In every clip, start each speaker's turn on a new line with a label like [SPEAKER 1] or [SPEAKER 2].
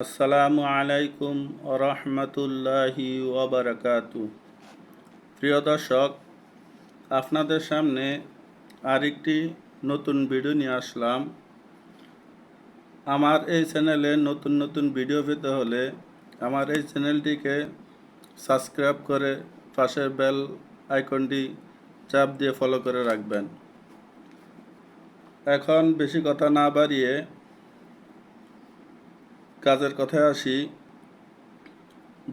[SPEAKER 1] আসসালামু আলাইকুম রহমতুল্লাহি ওবরাকাতু প্রিয় দর্শক, আপনাদের সামনে আরেকটি নতুন ভিডিও নিয়ে আসলাম। আমার এই চ্যানেলে নতুন নতুন ভিডিও পেতে হলে আমার এই চ্যানেলটিকে সাবস্ক্রাইব করে পাশের বেল আইকনটি চাপ দিয়ে ফলো করে রাখবেন। এখন বেশি কথা না বাড়িয়ে কাজের কথায় আসি,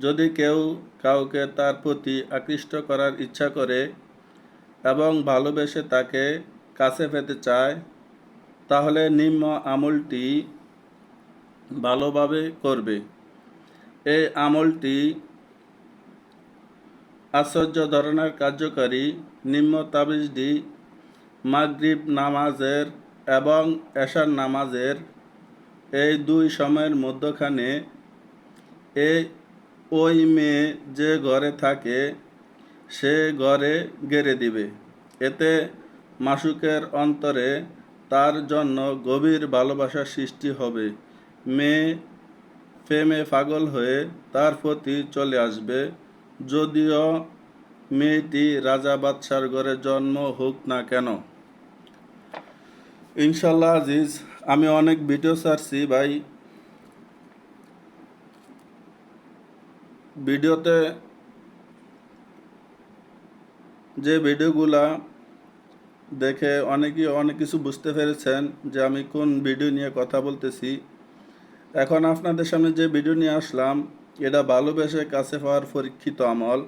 [SPEAKER 1] যদি কেউ কাউকে তার প্রতি আকৃষ্ট করার ইচ্ছা করে এবং ভালোবেসে তাকে কাছে পেতে চায়, তাহলে নিম্ন আমলটি ভালোভাবে করবে। এই আমলটি আশ্চর্য ধরনের কার্যকারী নিম্ন তাবিজটি মাগরিব নামাজের এবং এশার নামাজের এই দুই সময়ের মধ্যখানে এই ওই মেয়ে যে ঘরে থাকে, সে ঘরে গেড়ে দিবে। এতে মাসুকের অন্তরে তার জন্য গভীর ভালোবাসার সৃষ্টি হবে। মেয়ে প্রেমে পাগল হয়ে তার প্রতি চলে আসবে। যদিও মেয়েটি রাজা বাদশার ঘরে জন্ম হোক না কেন। ইনশাল্লাহ আজিজ আমি অনেক ভিডিও ছাড়ছি ভাই। ভিডিওতে যে ভিডিওগুলা দেখে অনেকেই অনেক কিছু বুঝতে পেরেছেন যে আমি কোন ভিডিও নিয়ে কথা বলতেছি। এখন আপনাদের সামনে যে ভিডিও নিয়ে আসলাম, এটা ভালোবেসে কাছে পাওয়ার পরীক্ষিত আমল।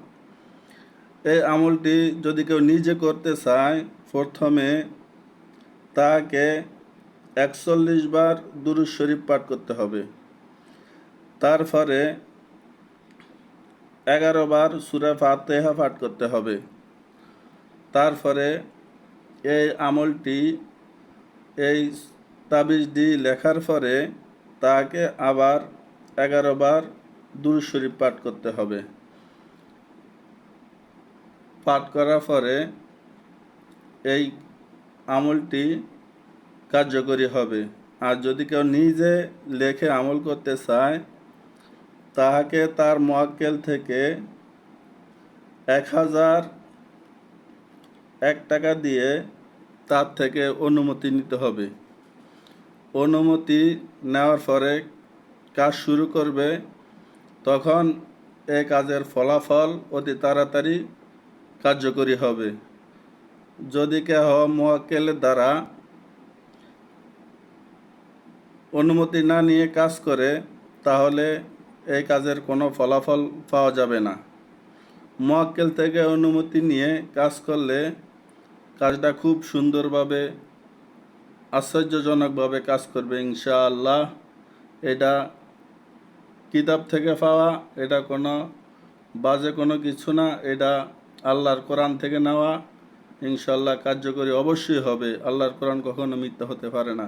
[SPEAKER 1] এই আমলটি যদি কেউ নিজে করতে চায়, প্রথমে তাকে একচল্লিশ বার দুরুজ শরীফ পাঠ করতে হবে। তারপরে এগারো বার সুরা ফাতেহা পাঠ করতে হবে। তারপরে এই আমলটি, এই তাবিজটি লেখার পরে তাকে আবার এগারো বার দুরুজ শরীফ পাঠ করতে হবে। পাঠ করার পরে এই আমলটি কার্যকরী হবে। আর যদি কেউ নিজে লেখে আমল করতে চায়, তাহাকে তার মোয়াক্কেল থেকে এক হাজার এক টাকা দিয়ে তার থেকে অনুমতি নিতে হবে। অনুমতি নেওয়ার পরে কাজ শুরু করবে, তখন এ কাজের ফলাফল অতি তাড়াতাড়ি কার্যকরী হবে। যদি কেহ মোয়াক্কেলের দ্বারা অনুমতি না নিয়ে কাজ করে, তাহলে এই কাজের কোনো ফলাফল পাওয়া যাবে না। মোয়াক্কেল থেকে অনুমতি নিয়ে কাজ করলে কাজটা খুব সুন্দরভাবে, আশ্চর্যজনকভাবে কাজ করবে ইনশাআল্লাহ। এটা কিতাব থেকে পাওয়া, এটা কোনো বাজে কোনো কিছু না, এটা আল্লাহর কোরআন থেকে নেওয়া। ইনশাল্লাহ কার্যকরী অবশ্যই হবে। আল্লাহর কোরআন কখনো মিথ্যা হতে পারে না।